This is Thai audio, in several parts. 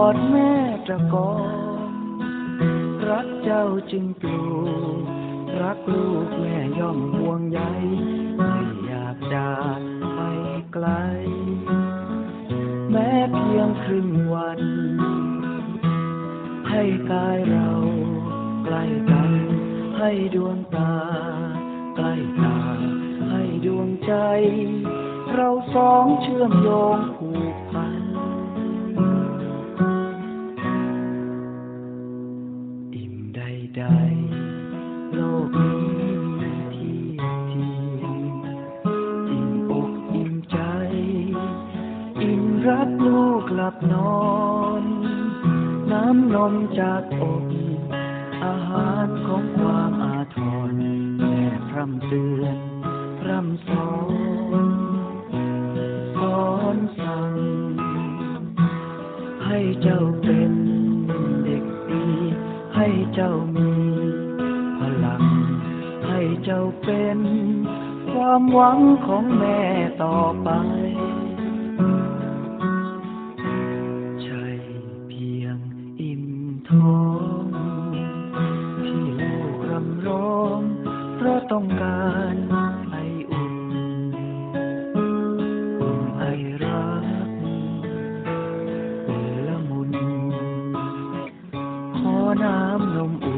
อดแม่ตะกอนรักเจ้าจึงปลูกรักลูกแม่ย่อมห่วงใยไม่อยากจากไปไกล แม้เพียงครึ่งวัน ให้กายเราใกล้กัน ให้ดวงตา ใกล้ตา ให้ดวงใจ เราสองเชื่อมโยง รักลูกหลับนอน น้ำนมจากอกอาหารของความอาทรแม่พร่ำเตือนพร่ำสอนสอนสั่ง ให้เจ้าเป็นเด็กดี ให้เจ้ามีพลัง ให้เจ้าเป็น ความหวังของแม่ต่อไป ต้องการไออุ่นอุ่นไอรักละมุนขอน้ำนมอุ่น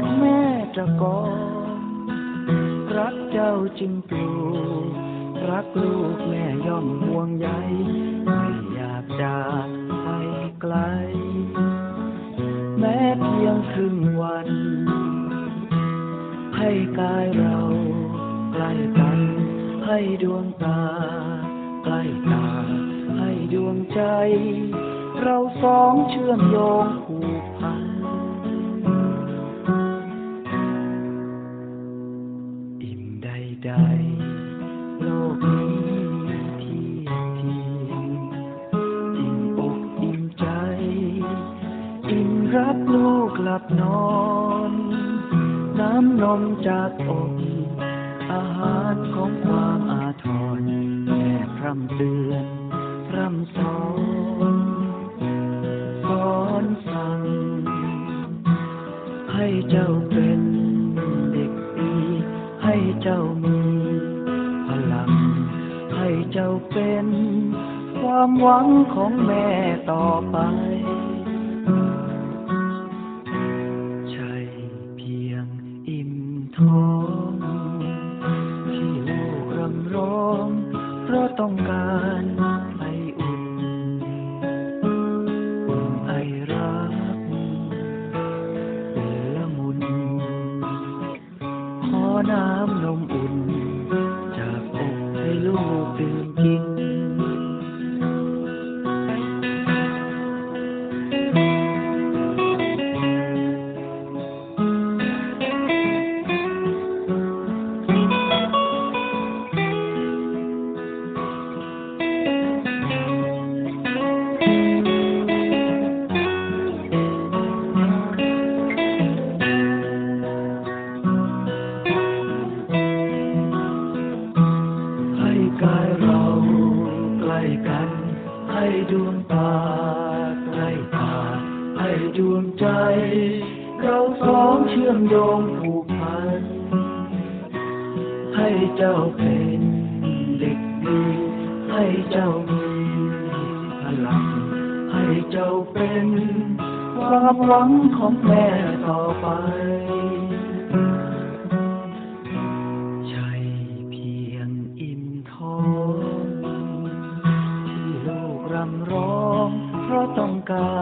ดแม่ตะกอนรักเจ้าจึงปลูกรักลูกแม่ย่อมห่วงใยไม่อยากจากไปไกล แม้เพียงครึ่งวัน ให้กายเราใกล้กัน ให้ดวงตา ใกล้ตา ให้ดวงใจ เราสองเชื่อมโยง ลูกหลับนอน น้ำนมจากอกอาหารของความอาทรแม่พร่ำเตือนพร่ำสอนสอนสั่ง ให้เจ้าเป็นเด็กดี ให้เจ้ามีพลัง ให้เจ้าเป็น ความหวังของแม่ต่อไป ต้องการไออุ่นอุ่นไอรักเป็นละมุนขอน้ำนมอุ่น จากอกให้ลูกดื่มกิน เชื่อมโยงผูกพัน ให้เจ้าเป็นเด็กดี ให้เจ้ามีพลัง ให้เจ้าเป็นความหวังของแม่ต่อไป ใช่เพียงอิ่มท้อง ที่ลูกรำร้อง เพราะต้องการ